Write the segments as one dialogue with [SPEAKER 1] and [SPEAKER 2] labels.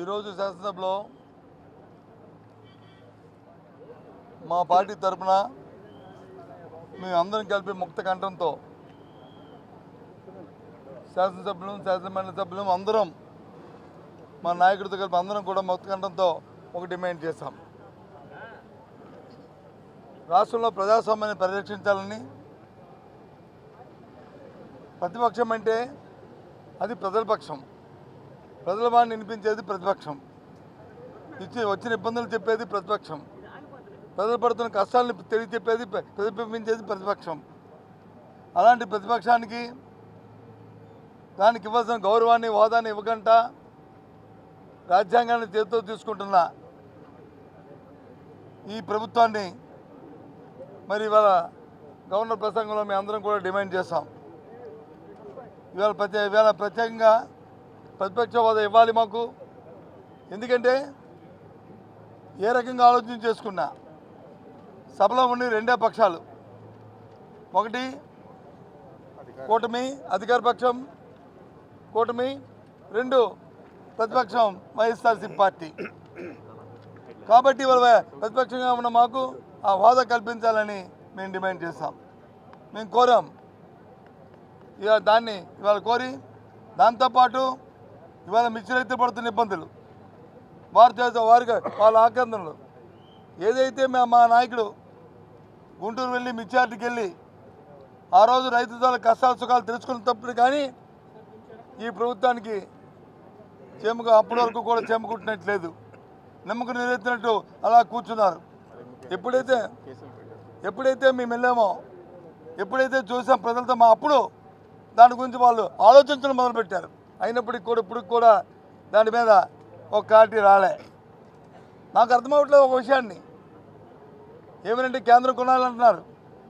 [SPEAKER 1] ఈరోజు శాసనసభలో మా పార్టీ తరఫున మేము అందరం కలిపి ముక్త కంఠంతో శాసనసభ్యులు శాసనమండలి సభ్యులు అందరం మా నాయకుడితో కలిపి అందరం కూడా ముక్త కంఠంతో ఒక డిమాండ్ చేశాం. రాష్ట్రంలో ప్రజాస్వామ్యాన్ని పరిరక్షించాలని ప్రతిపక్షం అంటే అది ప్రజల పక్షం. ప్రజల వాడిని వినిపించేది ప్రతిపక్షం. ఇచ్చి వచ్చిన ఇబ్బందులు చెప్పేది ప్రతిపక్షం. ప్రజలు పడుతున్న కష్టాలను తెలియ చెప్పేది ప్రతిబింబించేది ప్రతిపక్షం. అలాంటి ప్రతిపక్షానికి దానికి ఇవ్వాల్సిన గౌరవాన్ని హోదాన్ని ఇవ్వకుండా రాజ్యాంగాన్ని చేతితో తీసుకుంటున్న ఈ ప్రభుత్వాన్ని మరి ఇవాళ గవర్నర్ ప్రసంగంలో మేము అందరం కూడా డిమాండ్ చేస్తాం ఇవాళ ప్రత్యేక ఇవాళ ప్రత్యేకంగా ప్రతిపక్ష హోదా ఇవ్వాలి మాకు. ఎందుకంటే ఏ రకంగా ఆలోచన చేసుకున్నా సభలో ఉండి రెండే పక్షాలు. ఒకటి కూటమి అధికార పక్షం కూటమి రెండు ప్రతిపక్షం వైఎస్ఆర్సీపీ పార్టీ. కాబట్టి వాళ్ళ ప్రతిపక్షంగా ఉన్న మాకు ఆ హోదా కల్పించాలని మేము డిమాండ్ చేస్తాం. మేము కోరాం. ఇవాళ దాన్ని ఇవాళ కోరి దాంతోపాటు ఇవాళ మిర్చి రైతులు పడుతున్న ఇబ్బందులు. వారు చేసే వారికి వాళ్ళ ఆక్రందనలు ఏదైతే మా మా నాయకుడు గుంటూరు వెళ్ళి మిర్చార్టీకి వెళ్ళి ఆ రోజు రైతుల కష్టాలు సుఖాలు తెలుసుకున్నప్పుడు కానీ ఈ ప్రభుత్వానికి చెముక అప్పటి వరకు కూడా చెమకుట్టినట్లేదు. నమ్మకం నిలెత్తినట్టు అలా కూర్చున్నారు. ఎప్పుడైతే ఎప్పుడైతే మేము వెళ్ళామో ఎప్పుడైతే చూసాం ప్రజలతో మా అప్పుడు దాని గురించి వాళ్ళు ఆలోచించడం మొదలుపెట్టారు. అయినప్పటికి కూడా ఇప్పుడు కూడా దాని మీద ఒక క్లారిటీ రాలే. నాకు అర్థమవట్లేదు ఒక విషయాన్ని. ఏమనంటే కేంద్రం కొనాలంటున్నారు?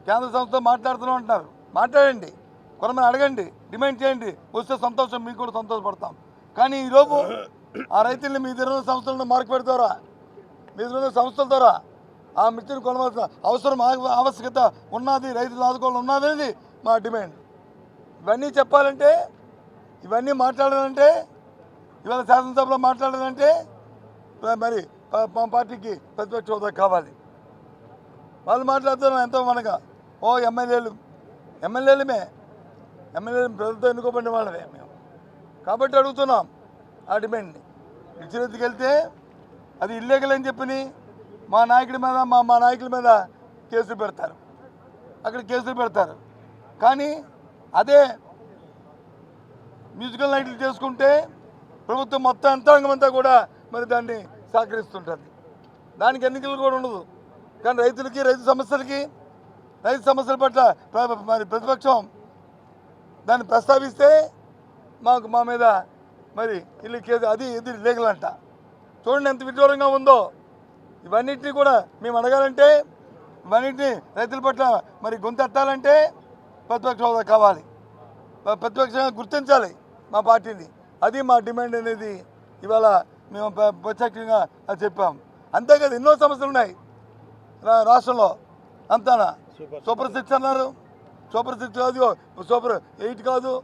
[SPEAKER 1] కేంద్ర సంస్థ మాట్లాడుతున్నాం అంటున్నారు. మాట్లాడండి. కొనమని అడగండి. డిమాండ్ చేయండి. వస్తే సంతోషం మీకు కూడా సంతోషపడతాం. కానీ ఈరోజు ఆ రైతుల్ని మీ దగ్గర సంస్థలను మార్కు పెడతారా? మీ దగ్గర సంస్థల ద్వారా ఆ మిర్చిని కొనవలసిన అవసరం ఆవశ్యకత ఉన్నది రైతులు ఆదుకోవాలి ఉన్నది మా డిమాండ్. ఇవన్నీ చెప్పాలంటే ఇవన్నీ మాట్లాడాలంటే ఇవాళ శాసనసభలో మాట్లాడాలంటే మరి మా పార్టీకి ప్రతిపక్ష హోదా కావాలి. వాళ్ళు మాట్లాడుతున్నారు ఎంతో మనగా ఓ ఎమ్మెల్యేలు ఎమ్మెల్యేలమే ఎమ్మెల్యేలు ప్రజలతో ఎన్నుకోబడిన వాళ్ళమే మేము. కాబట్టి అడుగుతున్నాం ఆ డిమాండ్ని. ఇచ్చిరెత్తికి వెళ్తే అది ఇల్లీగల్ అని చెప్పి మా నాయకుడి మీద మా మా నాయకుల మీద కేసులు పెడతారు. అక్కడ కేసులు పెడతారు. కానీ అదే మ్యూజికల్ నైట్లు చేసుకుంటే ప్రభుత్వం మొత్తం యంత్రాంగం అంతా కూడా మరి దాన్ని సహకరిస్తుంటుంది. దానికి ఎన్నికలు కూడా ఉండదు. కానీ రైతులకి రైతు సమస్యలకి రైతు సమస్యల పట్ల ప్ర- మరి ప్రతిపక్షం దాన్ని ప్రస్తావిస్తే మాకు మా మీద మరి ఇల్లు కేసు అది ఇది లేఖలంట చూడండి ఎంత విడ్డూరంగా ఉందో. ఇవన్నిటిని కూడా మేము అడగాలంటే ఇవన్నిటిని రైతుల పట్ల మరి గొంతెత్తాలంటే ప్రతిపక్ష హోదా కావాలి ప్రతిపక్షంగా గుర్తించాలి. మా పార్టీని అది మా డిమాండ్ అనేది ఇవాళ మేము ప్ర- ప్రత్యక్షంగా చెప్పాం. అంతేకాదు ఎన్నో సమస్యలు ఉన్నాయి. రాష్ట్రంలో. అంతానా? సూపర్. సిక్స్ అన్నారు. సూపర్ సిక్స్ కాదు సూపర్ ఎయిట్ కాదు.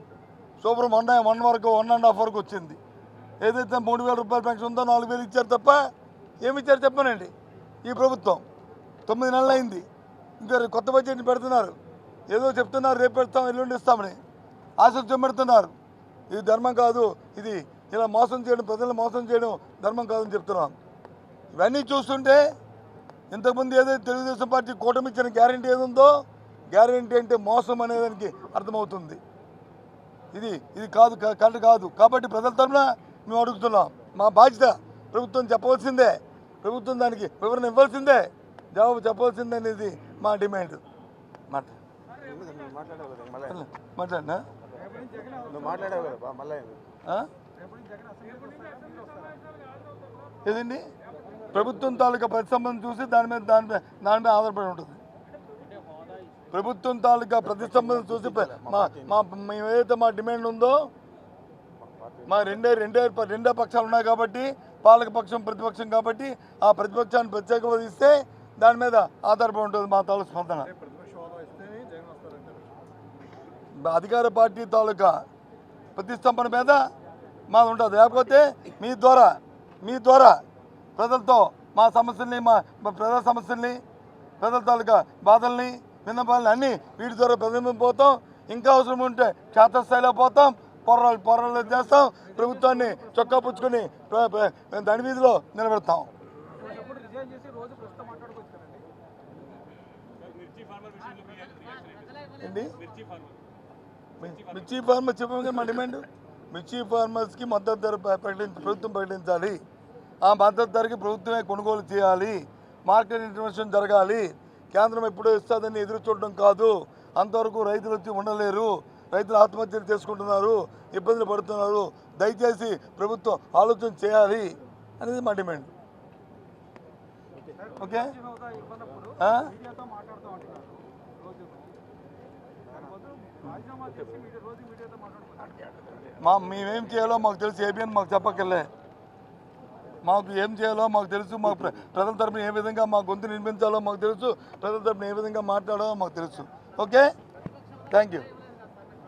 [SPEAKER 1] సూపర్ వన్ వన్ వరకు వన్ అండ్ హాఫ్ వరకు వచ్చింది. ఏదైతే మూడు వేల రూపాయల పెన్షన్ ఉందో నాలుగు వేలు ఇచ్చారు తప్ప ఏమి ఇచ్చారు చెప్పనండి. ఈ ప్రభుత్వం తొమ్మిది నెలలు అయింది. ఇంకా కొత్త బడ్జెట్ని పెడుతున్నారు. ఏదో చెప్తున్నారు రేపు పెడతాం ఎల్లుండి ఇస్తామని. ఆశలు పెడుతున్నారు. ఇది ధర్మం కాదు. ఇది ఇలా మోసం చేయడం ప్రజలను మోసం చేయడం ధర్మం కాదని చెప్తున్నాం. ఇవన్నీ చూస్తుంటే ఇంతకుముందు ఏదైతే తెలుగుదేశం పార్టీ కూటమి ఇచ్చిన గ్యారంటీ ఏది ఉందో గ్యారంటీ అంటే మోసం అనేదానికి అర్థమవుతుంది. ఇది ఇది కాదు కరెక్ట్ కాదు. కాబట్టి ప్రజల తరఫున మేము అడుగుతున్నాం. మా బాధ్యత ప్రభుత్వం చెప్పవలసిందే. ప్రభుత్వం దానికి వివరణ ఇవ్వాల్సిందే. జవాబు చెప్పవలసిందే అనేది మా డిమాండ్. మాట మాట్లాడినా
[SPEAKER 2] నువ్వు మాట్లాడావు కదా మళ్ళీ?
[SPEAKER 1] ఏదండి? ప్రభుత్వం తాలూకా ప్రతిస్పందన చూసి దాని మీద దాని మీద దాని మీద ఆధారపడి ఉంటుంది. ప్రభుత్వం తాలూకా ప్రతిస్పందన చూసి మా ఏదైతే మా డిమాండ్ ఉందో మా రెండే రెండే రెండే పక్షాలు ఉన్నాయి కాబట్టి పాలక పక్షం ప్రతిపక్షం కాబట్టి ఆ ప్రతిపక్షాన్ని ప్రత్యేక హోదా ఇస్తే దాని మీద ఆధారపడి ఉంటుంది మా తాలూకు స్పందన. అధికార పార్టీ తాలూకా ప్రతిష్టంభన మీద మాది ఉంటుంది లేకపోతే మీ ద్వారా మీ ద్వారా ప్రజలతో మా సమస్యల్ని మా ప్రజల సమస్యల్ని ప్రజల తాలూకా బాధల్ని విన్నపాలని అన్నీ వీటి ద్వారా ప్రజల పోతాం. ఇంకా అవసరం ఉంటే క్షేత్రస్థాయిలో పోతాం. పోరాలు పోరాలు చేస్తాం. ప్రభుత్వాన్ని చొక్కా పుచ్చుకొని దాని వీధిలో నిలబెడతాం. ఏంటి? మిర్చి ఫార్మర్ చెప్పగా మా డిమాండ్. మిర్చి ఫార్మర్స్కి మద్దతు ధర ప్ర- ప్రకటించ ప్రభుత్వం ప్రకటించాలి. ఆ మద్దతు ధరకి ప్రభుత్వమే కొనుగోలు చేయాలి. మార్కెట్ ఇంటర్వెన్షన్ జరగాలి. కేంద్రం ఎప్పుడో ఇస్తుందని ఎదురు చూడడం కాదు. అంతవరకు రైతులు వచ్చి ఉండలేరు. రైతులు ఆత్మహత్యలు చేసుకుంటున్నారు. ఇబ్బందులు పడుతున్నారు. దయచేసి ప్రభుత్వం ఆలోచన చేయాలి అనేది మా డిమాండ్. ఓకే. మా మేమేం చేయాలో మాకు తెలుసు ఏబిఎన్ మాకు చెప్పక్కర్లే. మాకు ఏం చేయాలో మాకు తెలుసు మాకు ప్ర- ప్రజల తరపున ఏ విధంగా మా గొంతు నిర్మించాలో మాకు తెలుసు ప్రజల తరపున ఏ విధంగా మాట్లాడాలో మాకు తెలుసు. Okay? Thank you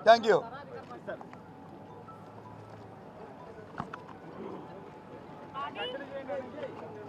[SPEAKER 1] thank you
[SPEAKER 3] Thank you.